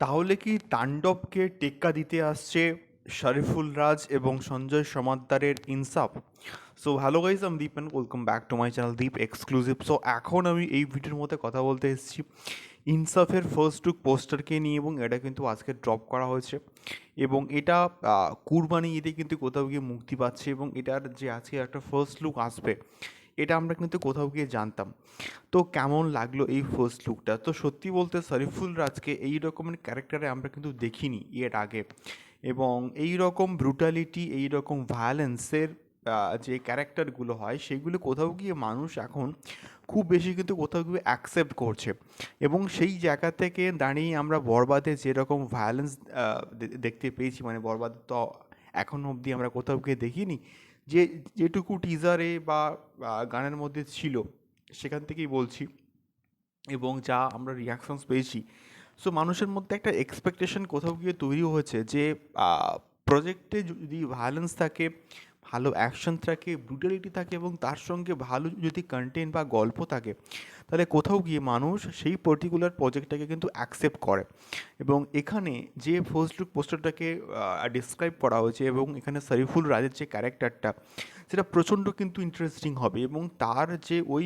তাহলে কি তাণ্ডবকে টেক্কা দিতে আসছে শরিফুল রাজ এবং সঞ্জয় সমাদ্দারের ইনসাফ? সো হ্যালো গাইজ আমি Deep and welcome back to my channel Deep exclusive so এখন আমি এই ভিডিওর মধ্যে কথা বলতে এসেছি। ইনসাফের ফার্স্ট লুক পোস্টারকে নিয়ে এবং এটা কিন্তু আজকে ড্রপ করা হয়েছে। এবং এটা কুরবানি ঈদে কিন্তু কোথাও গিয়ে মুক্তি পাচ্ছে এবং এটার যে আজকে একটা ফার্স্ট লুক আসবে। এটা আমরা কিন্তু কোথাও গিয়ে জানতাম। তো কেমন লাগল এই ফার্স্ট লুকটা তো সত্যি বলতে শরীফুল রাজকে এই রকমের ক্যারেক্টারে আমরা কিন্তু দেখিনি এর আগে। এবং এই রকম ব্রুটালিটি এই রকম ভায়োলেন্সের যে ক্যারেক্টারগুলো হয়, সেগুলো কোথাও গিয়ে মানুষ এখন খুব বেশি কিন্তু কোথাও গিয়ে অ্যাকসেপ্ট করছে। এবং সেই জায়গা থেকে দাঁড়িয়ে আমরা বরবাদে যেরকম ভায়োলেন্স দেখতে পেয়েছি মানে বরবাদ তো এখনও অবধি আমরা কোথাও গিয়ে দেখিনি যে যেটুকু টিজারে বা গানের মধ্যে ছিল, সেখান থেকেই বলছি। এবং যা আমরা রিয়াকশনস পেয়েছি। সো মানুষের মধ্যে একটা এক্সপেকটেশন কোথাও গিয়ে তৈরি হয়েছে যে প্রজেক্টে যদি ভায়োলেন্স থাকে ভালো অ্যাকশন থাকে ব্রুটালিটি থাকে এবং তার সঙ্গে ভালো যদি কন্টেন্ট বা গল্প থাকে, তাহলে কোথাও গিয়ে মানুষ সেই পার্টিকুলার প্রজেক্টটাকে কিন্তু অ্যাকসেপ্ট করে। এবং এখানে যে ফার্স্ট লুক পোস্টারটাকে ডিসক্রাইব করা হয়েছে এবং এখানে সরিফুল রাজের যে ক্যারেক্টারটা সেটা প্রচণ্ড কিন্তু ইন্টারেস্টিং হবে এবং তার যে ওই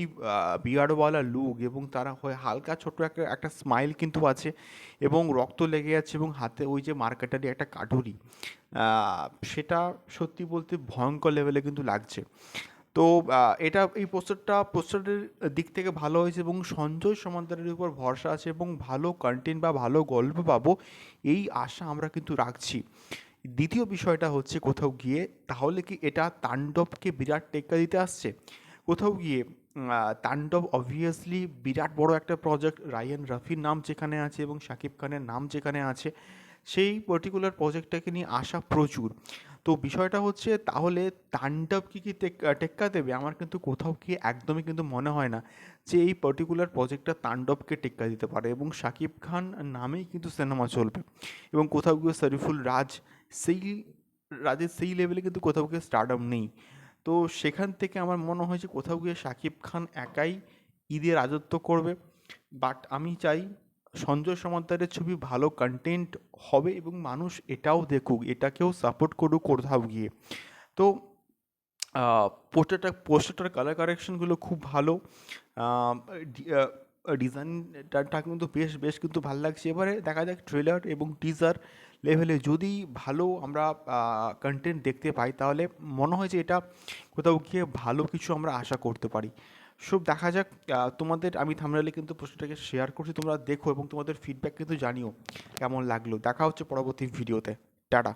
বিয়ারওয়ালা লুক এবং তার হয়ে হালকা ছোট একটা একটা স্মাইল কিন্তু আছে এবং রক্ত লেগে আছে এবং হাতে ওই যে মার্কেটারি একটা কাঠুরি সেটা সত্যি বলতে ভয়ঙ্কর লেভেলে কিন্তু লাগছে। তো এটা, এই পোস্টারটা পোস্টারের দিক থেকে ভালো হয়েছে এবং সঞ্জয় সমান্তরের উপর ভরসা আছে এবং ভালো কন্টেন্ট বা ভালো গল্প পাবো, এই আশা আমরা কিন্তু রাখছি। দ্বিতীয় বিষয়টা হচ্ছে কোথাও গিয়ে, তাহলে কি এটা তাণ্ডবকে বিরাট টেক্কা দিতে আসছে? কোথাও গিয়ে তাণ্ডব অবভিয়াসলি বিরাট বড় একটা প্রজেক্ট রায়ান রফির নাম যেখানে আছে এবং শাকিব খানের নাম যেখানে আছে, সেই পার্টিকুলার প্রজেক্টটাকে নিয়ে আশা প্রচুর। তো বিষয়টা হচ্ছে, তাহলে তাণ্ডব কি কি টেক্কা দেবে? আমার কিন্তু কোথাও গিয়ে একদমই কিন্তু মনে হয় না যে এই পার্টিকুলার প্রজেক্টটা তাণ্ডবকে টেক্কা দিতে পারে এবং শাকিব খান নামেই কিন্তু সিনেমা চলবে। এবং কোথাও গিয়ে শরীফুল রাজ সেই রাজের সেই লেভেলে কিন্তু কোথাও গিয়ে স্টারডাম নেই। তো সেখান থেকে আমার মনে হয় যে কোথাও গিয়ে শাকিব খান একাই ঈদে রাজত্ব করবে। বাট আমি চাই সঞ্জয় সমাদ্দারের ছবি ভালো কন্টেন্ট হবে এবং মানুষ এটাও দেখুক, এটাকেও সাপোর্ট করুক কোথাও গিয়ে। তো পোস্টারটা পোস্টারটার কালার কারেকশনগুলো খুব ভালো। ডিজাইনটা কিন্তু বেশ বেশ কিন্তু ভালো লাগছে। এবারে দেখা যাক ট্রেলার এবং টিজার লেভেলে যদি ভালো আমরা কন্টেন্ট দেখতে পাই, তাহলে মনে হয় যে এটা কোথাও গিয়ে ভালো কিছু আমরা আশা করতে পারি। সব দেখা যাক তোমাদের, আমি থামরালে কিন্তু পোস্টটাকে শেয়ার করছি, তোমরা দেখো এবং তোমাদের ফিডব্যাক কিন্তু জানিও কেমন লাগল। দেখা হচ্ছে পরবর্তী ভিডিওতে টাটা।